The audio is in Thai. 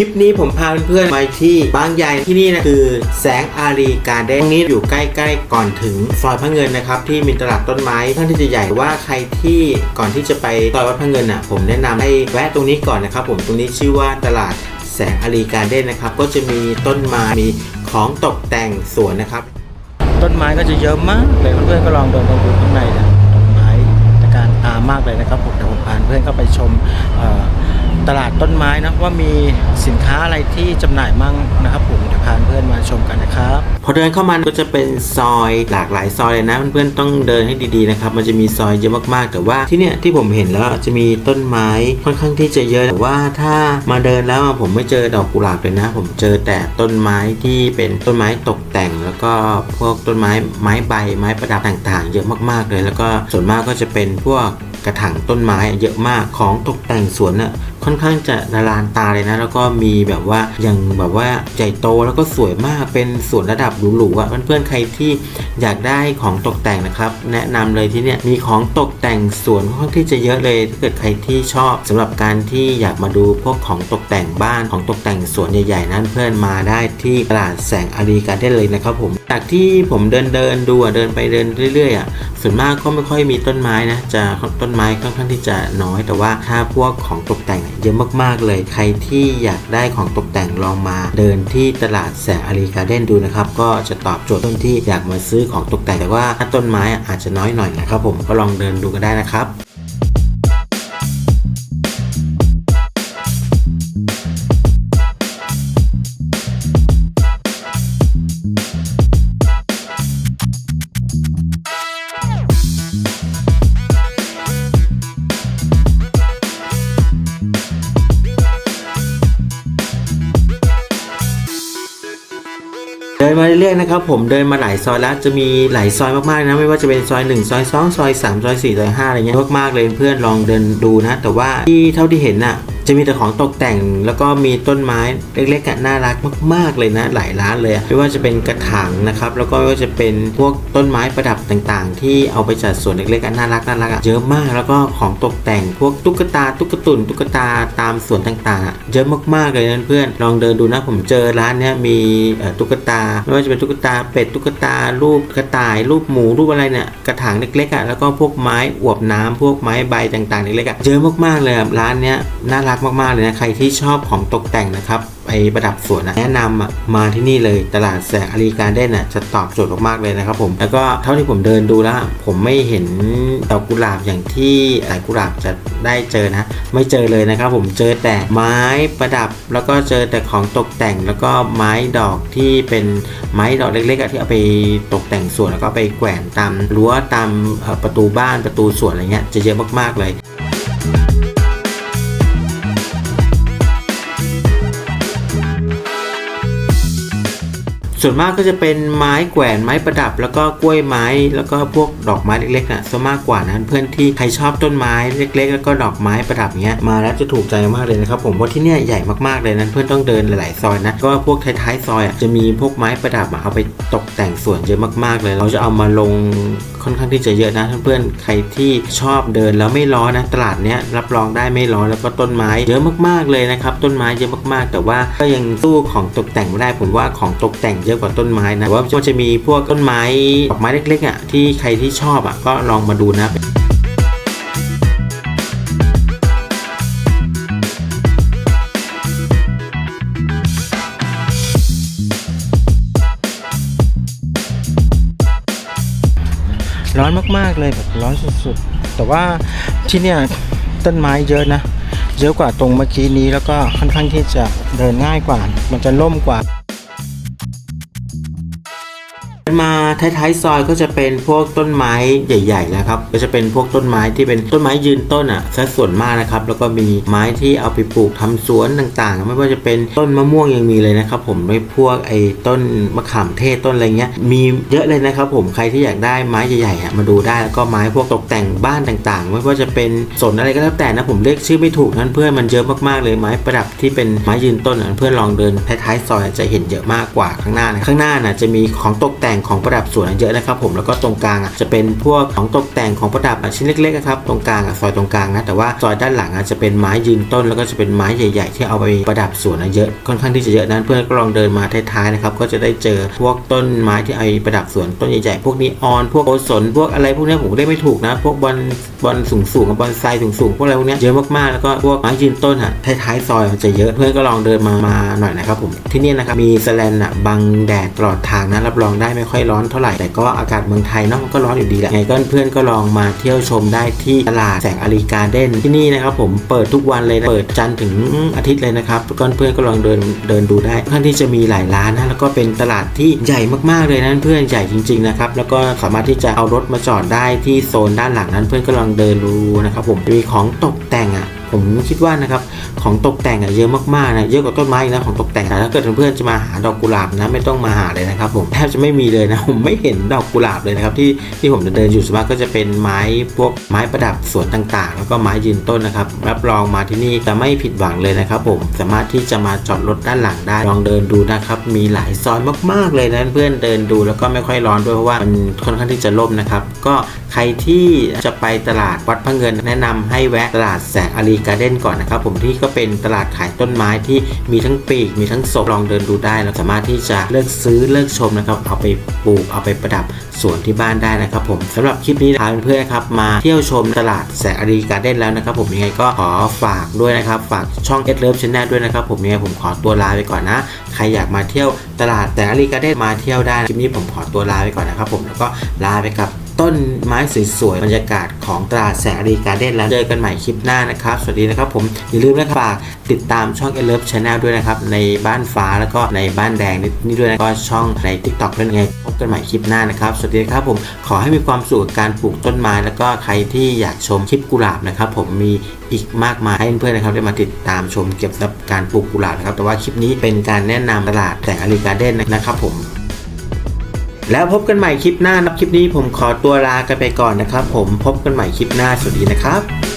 คลิปนี้ผมพาเพื่อนๆมาที่บางใหญ่ที่นี่นะคือแสงอารีการเด้นตรงนี้อยู่ใกล้ๆก่อนถึงซอยพระเงินนะครับที่มีตลาดต้นไม้ค่อนข้างที่จะใหญ่ว่าใครที่ก่อนที่จะไปซอยวัดพระเงินอะผมแนะนำให้แวะตรงนี้ก่อนนะครับ ผมตรงนี้ชื่อว่าตลาดแสงอารีการเด้นนะครับ ก็จะมีต้นไม้มีของตกแต่งสวนนะครับ ต้นไม้ก็จะเยอะมากเลยเพื่อนๆก็ลองเดินดูข้างในนะต้นไม้ตะการตามากเลยนะครับผมเดี๋ยวผมพาเพื่อนเข้าไปชมเอ่อ ตลาดต้นไม้นะว่ามีสินค้าอะไรที่จำหน่ายมั่งนะครับผมเดี๋ยวพาเพื่อนมาชมกันนะครับพอเดินเข้ามาก็จะเป็นซอยหลากหลายซอยเลยนะเพื่อนๆต้องเดินให้ดีๆนะครับมันจะมีซอยเยอะมากๆ แต่ว่าที่เนี่ยที่ผมเห็นแล้วจะมีต้นไม้ค่อนข้างที่จะเยอะแต่ว่าถ้ามาเดินแล้วผมไม่เจอดอกกุหลาบเลยนะ ผมเจอแต่ต้นไม้ที่เป็นต้นไม้ตกแต่ง แล้วก็พวกต้นไม้ไม้ใบไม้ประดับต่างๆ เยอะมากๆเลย แล้วก็ส่วนมากก็จะเป็นพวกกระถางต้นไม้เยอะมากของตกแต่งสวนน่ะ ค่อนข้างจะละลานตาเลยนะ แล้วก็มีแบบว่ายังแบบว่าใหญ่โตแล้วก็สวยมากเป็นสวนระดับหรูๆอะเพื่อนๆใครที่อยากได้ของตกแต่งนะครับ แนะนำเลยที่เนี่ยมีของตกแต่งสวนค่อนข้างที่จะเยอะเลยถ้าเกิดใครที่ชอบสำหรับการที่อยากมาดูพวกของตกแต่งบ้านของตกแต่งสวนใหญ่ๆ นั้นเพื่อนมาได้ที่ตลาดแสงอารีการได้เลยนะครับผมจากที่ผมเดินเดินดูเดินไปเดินเรื่อยๆอะ ส่วนมากก็ไม่ค่อยมีต้นไม้นะจะต้นไม้ค่อนข้างที่จะน้อย แต่ว่าถ้าพวกของตกแต่งเยอะมากๆเลย ใครที่อยากได้ของตกแต่งลองมาเดินที่ตลาดแสงอารีการ์เด้นดูนะครับ ก็จะตอบโจทย์ต้นที่อยากมาซื้อของตกแต่งแต่ว่าถ้าต้นไม้อาจจะน้อยหน่อยนะครับผมก็ลองเดินดูกันได้นะครับ ดินมาเรื่อยๆนะครับผมเดินมาหลายซอยแล้วจะมีหลายซอยมากๆนะไม่ว่าจะเป็นซอย1ซอย2ซอย3ซอย4ซอย5อะไรเงี้ยมากๆเลยเพื่อนลองเดินดูนะ แต่ว่าที่เท่าที่เห็นอะ จะมีแต่ของตกแต่งแล้วก็มีต้นไม้เล็กๆอะน่ารักมาก ๆเลยนะหลายร้านเลย ไม่ว่าจะเป็นกระถางนะครับแล้วก็ไม่ว่าจะเป็นพวกต้นไม้ประดับต่างๆ ที่เอาไปจัดสวนเล็กๆอะน่ารักน่ารักเยอะมากแล้วก็ของตกแต่งพวกตุ๊กตาตุ๊กตุนตุ๊กตาตามสวนต่างๆ เยอะมากๆเลยนะเพื่อนลองเดินดูนะผมเจอร้านเนี้ยมีตุ๊กตาไม่ว่าจะเป็นตุ๊กตาเป็ดตุ๊กตารูปกระต่าย รูปหมูรูปอะไรเนี่ยกระถางเล็กๆอะแล้วก็พวกไม้อวบน้ำพวกไม้ใบต่างๆเล็กๆอะเยอะมากๆเลยร้านเนี้ยน่ารักมากๆเลยนะใครที่ชอบของตกแต่งนะครับไปประดับสวนนะแนะนำมาที่นี่เลยตลาดแสงอารีการเด้นอะจะตอบโจทย์มากๆเลยนะครับผมแล้วก็เท่าที่ผมเดินดูแล้ว ผมไม่เห็นดอกกุหลาบอย่างที่หลายกุหลาบจะได้เจอนะ ไม่เจอเลยนะครับผมเจอแต่ไม้ประดับ แล้วก็เจอแต่ของตกแต่งแล้วก็ไม้ดอกที่เป็นไม้ดอกเล็กๆที่เอาไปตกแต่งสวนแล้วก็ไปแขวนตามรั้วตามประตูบ้านประตูสวนอะไรเงี้ยจะเยอะมากๆเลย ส่วนมากก็จะเป็นไม้แกวนไม้ประดับ แล้วก็กล้วยไม้ แล้วก็พวกดอกไม้เล็กๆนะ่ะซะมากกว่านะเพื่อนที่ใครชอบต้นไม้เล็ก ๆ แล้วก็ดอกไม้ประดับเนี้ยมาแล้วจะถูกใจมากเลยนะครับผมเพราะที่เนี่ยใหญ่มากๆเลยนะเพื่อนต้องเดินหลายๆซอยนะก็พวกท้ายๆซอยอะจะมีพวกไม้ประดับอะเอาไปตกแต่งสวนเยอะมากๆเลย เราจะเอามาลงค่อนข้างที่จะเยอะนะเพื่อนๆใครที่ชอบเดินแล้วไม่ร้อนนะตลาดเนี้ยรับรองได้ไม่ร้อนแล้วก็ต้นไม้เยอะมากๆเลยนะครับต้นไม้เยอะมากๆ แต่ว่าก็ยังสู้ของตกแต่งไม่ได้ผมว่าของตกแต่งเยอะกว่าต้นไม้นะว่าก็จะมีพวกต้นไม้ดอกไม้เล็กๆอะที่ใครที่ชอบอะก็ลองมาดูนะร้อนมากๆเลยแบบร้อนสุดๆ แต่ว่าที่เนี่ยต้นไม้เยอะนะ เยอะกว่าตรงเมื่อกี้นี้แล้วก็ค่อนข้างที่จะเดินง่ายกว่า มันจะล่มกว่า มาท้ายๆซอยก็จะเป็นพวกต้นไม้ใหญ่ๆแล้วครับก็จะเป็นพวกต้นไม้ที่เป็นต้นไม้ยืนต้นอะซะส่วนมากนะครับแล้วก็มีไม้ที่เอาไปปลูกทำสวนต่างๆ ไม่ว่าจะเป็นต้นมะม่วงยังมีเลยนะครับผมไม่พวกไอ้ต้นมะขามเทศต้นอะไรเงี้ยมีเยอะเลยนะครับผมใครที่อยากได้ไม้ใหญ่ๆอะมาดูได้แล้วก็ไม้พวกตกแต่งบ้านต่างๆ ไม่ว่าจะเป็นสนอะไรก็แล้วแต่นะผมเรียกชื่อไม่ถูกนั้นเพื่อนมันเยอะมากๆเลยไม้ประดับที่เป็นไม้ยืนต้นอะเพื่อนลองเดินท้ายๆซอยจะเห็นเยอะมากกว่าข้างหน้านะข้างหน้าน่ะจะมีของตกแต่งงของประดับสวนเยอะนะครับผมแล้วก็ตรงกลางจะเป็นพวกของตกแต่งของประดับชิ้นเล็กๆนะครับตรงกลางซอยตรงกลางนะแต่ว่าซอยด้านหลังจะเป็นไม้ยืนต้น แล้วก็จะเป็นไม้ใหญ่ ๆ ที่เอาไปประดับสวนอะเยอะค่อนข้างที่จะเยอะนั้นเพื่อนก็ลองเดินมาท้ายๆนะครับก็จะได้เจอพวกต้นไม้ที่เอาไปประดับสวนต้นใหญ่ๆพวกนีออนพวกโอสนพวกอะไรพวกนี้ผมเรียกไม่ถูกนะ พวกบอลบอลสูงๆกับบอลไซสูงๆพวกอะไรพวกนี้เยอะมากๆแล้วก็พวกไม้ยืนต้นอะท้ายๆซอยจะเยอะเพื่อนก็ลองเดินมามาหน่อยนะครับผมที่นี่นะครับมีสแลนอะบังแดดตลอดทางนะรับรองได้ไม่ค่อยร้อนเท่าไหร่ แต่ก็อากาศเมืองไทยเนาะมันก็ร้อนอยู่ดีแหละไงก็เพื่อนก็ลองมาเที่ยวชมได้ที่ตลาดแสงอารีการ์เด้นที่นี่นะครับผมเปิดทุกวันเลยนะเปิดจันทร์ถึงอาทิตย์เลยนะครับก็เพื่อนก็ลองเดินเดินดูได้ค่อนที่จะมีหลายร้านนะแล้วก็เป็นตลาดที่ใหญ่มากๆเลยนะเพื่อนใหญ่จริงๆนะครับแล้วก็สามารถที่จะเอารถมาจอดได้ที่โซนด้านหลังนั้นเพื่อนก็ลองเดินดูนะครับผมมีของตกแต่งอะ ผมคิดว่านะครับของตกแต่งอะเยอะมากๆนะเยอะกว่าต้นไม้นะของตกแต่งแต่ถ้าเกิดเพื่อนๆจะมาหาดอกกุหลาบนะไม่ต้องมาหาเลยนะครับ ผมแทบจะไม่มีเลยนะผมไม่เห็นดอกกุหลาบเลยนะครับที่ที่ผมเดินอยู่ส่วนมากก็จะเป็นไม้พวกไม้ประดับสวนต่างๆ แล้วก็ไม้ยืนต้นนะครับรับรองมาที่นี่จะไม่ผิดหวังเลยนะครับ ผมสามารถที่จะมาจอดรถด้านหลังได้ลองเดินดูนะครับมีหลายซอยมากๆเลยนะเพื่อนเดินดูแล้วก็ไม่ค่อยร้อนด้วยเพราะว่ามันค่อนข้างที่จะร่มนะครับก็ใครที่จะไปตลาดวัดพระเงินแนะนำให้แวะตลาดแสงอารีการ์เด้นก่อนนะครับผมที่ก็เป็นตลาดขายต้นไม้ที่มีทั้งปีกมีทั้งศพลองเดินดูได้เราสามารถที่จะเลือกซื้อเลือกชมนะครับเอาไปปลูกเอาไปประดับสวนที่บ้านได้นะครับผมสำหรับคลิปนี้พาเพื่อนๆนครับมาเที่ยวชมตลาดแสงอารีการ์เด้นแล้วนะครับผมยังไงก็ขอฝากด้วยนะครับฝากช่องเอ l เลิฟชแนลด้วยนะครับผมยังไงผมขอตัวลาไปก่อนนะ ใครอยากมาเที่ยวตลาดแสงอารีการ์เด้นมาเที่ยวได้คลิปนี้ผมขอตัวลาไปก่อนนะครับผมแล้วก็ลาไปกับ ต้นไม้สวยๆบรรยากาศของตลาดแสงรีการ์เด้นแล้วเจอกันใหม่คลิปหน้านะครับ สวัสดีนะครับผมอย่าลืมนะครับฝากติดตามช่อง e l o v e Channel ด้วยนะครับ ในบ้านฟ้าแล้วก็ในบ้านแดงนี่ด้วยนะก็ช่องใน TikTok ด้วยไงพบกันใหม่คลิปหน้านะครับ สวัสดีครับผมขอให้มีความสุขกับการปลูกต้นไม้ แล้วก็ใครที่อยากชมคลิปกุหลาบนะครับผมมีอีกมากมายให้เพื่อนๆนะครับได้มาติดตามชมเกี่ยวกับการปลูกกุหลาบนะครับแต่ว่าคลิปนี้เป็นการแนะนำตลาดแสงอารีการ์เด้นนะครับผม แล้วพบกันใหม่คลิปหน้านะคลิปนี้ผมขอตัวลากันไปก่อนนะครับ ผมพบกันใหม่คลิปหน้าสวัสดีนะครับ